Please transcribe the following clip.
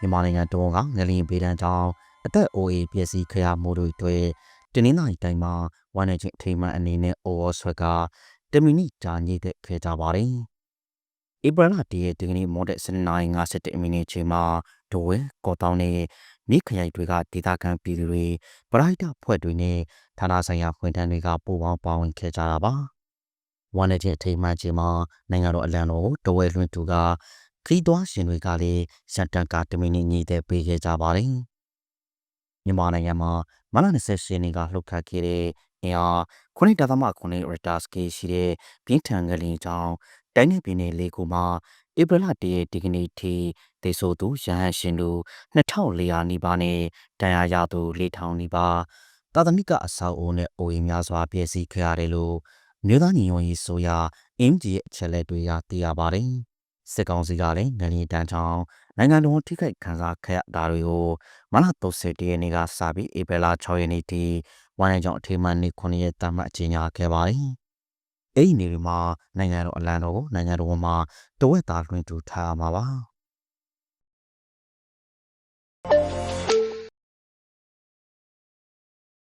မြန်မာနိုင်ငံတုံးကငလျင်ပေဒံကြောင့်အသက်အိုးအေးပျက်စီးခရမှုတို့တွေတနင်္လာရီတိုင်းမှာဝမ်းနေချင်းအထိမ်းအမှန်အနေနဲ့အိုဝဆွဲကတမီနီကြာညိတဲ့ခဲ့ကြပါတယ်။ဧပြီလတည်းရဲ့ဒီကနေ့မော်ဒက်7:57မိနစ်ချိန်မှာဒိုဝဲကော်တောင်းနဲ့မိခရိုင်တွေကဒေသခံပြည်သူတွေပရိုက်တာဖွဲ့တွေနဲ့ဌာနဆိုင်ရာဖွင့်ထမ်းတွေကပူးပေါင်းပါဝင်ခဲ့ကြတာပါ။ဝမ်းနေချင်းအထိမ်းအမှန်ချိန်မှာနိုင်ငံတော်အလံတော်ဒိုဝဲလွှင့်သူက ခရီးသွားရှင်တွေကလည်းစက်တန်ကာတမီနီညိတဲ့ပေးခဲ့ကြပါတယ်။မြန်မာနိုင်ငံမှာမလ28ရက်နေ့ကလှုပ်ခတ်ခဲ့တဲ့အင်အား9.9ရီတာစကေးရှိတဲ့ပြင်းထန်ငလျင်ကြောင့်တိုင်းနယ်ပြည်နယ်လေးခုမှာဧပြီလ1ရက်ဒီကနေ့ထိဒေဆိုသူရဟန်းရှင်သူ2400နီးပါးနဲ့တန်ရာရသူ4000နီးပါးတာသနိကအဆောက်အုံနဲ့အိုးများစွာပြည့်စည်ခဲ့ရတယ်လို့မြို့သားညီညွတ်ရေးဆိုရအင်းကြီးရဲ့အချက်လက်တွေကသိရပါတယ်။ စစ်ကောင်စီကလည်းငလျင်တန်းချောင်းနိုင်ငံတော်ထိခိုက်ခံစားခဲ့ရတာတွေကိုမလ31ရက်နေ့ကစပြီးဧပြီလ6ရက်နေ့ထိဝိုင်းကြောင်အထေမှန်နေ9ရက်တမ်းမှအကြီးညာခဲ့ပါတယ်။အဲ့ဒီနေတွေမှာနိုင်ငံတော်အလံတော်ကိုနိုင်ငံတော်မှာတဝက်သားလွှင့်ထူထားမှာပါ။